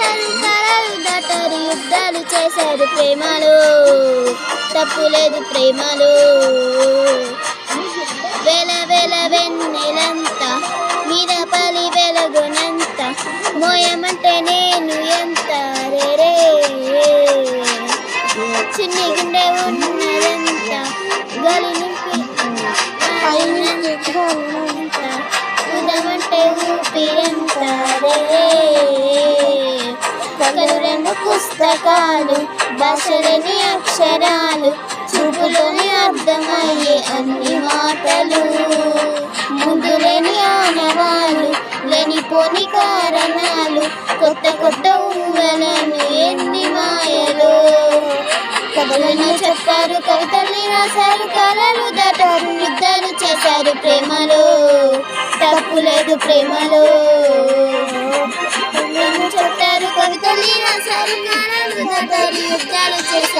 రాశారు కలలు దాటారు యుద్ధాలు చేశారు ప్రేమలో. తప్పు లేదు ప్రేమలో. వెల వెల వెన్నెలంత మీద పలి వెలగునంత మోయమంటే నేను ఎంత? రే రే. చిన్ని గుండె ఉన్నదంత గలి నింపి ఉదమంటే ఊపిరంత రే. పుస్తకాలు భాషలేని అక్షరాలు చూపులోని అర్థమయ్యే అన్ని మాటలు. ముందు లేని ఆనవాలు లేనిపోని కారణాలు కొత్త కొత్త ఊహలను ఎన్ని మాయలు. కథలను చెప్పారు కవితల్ని రాశారు కళలు దాటారు యుద్ధాలు చేశారు ప్రేమలో. తప్పు లేదు ప్రేమలో. చెప్పారు కవితల్ని యుద్ధాలు చేశారు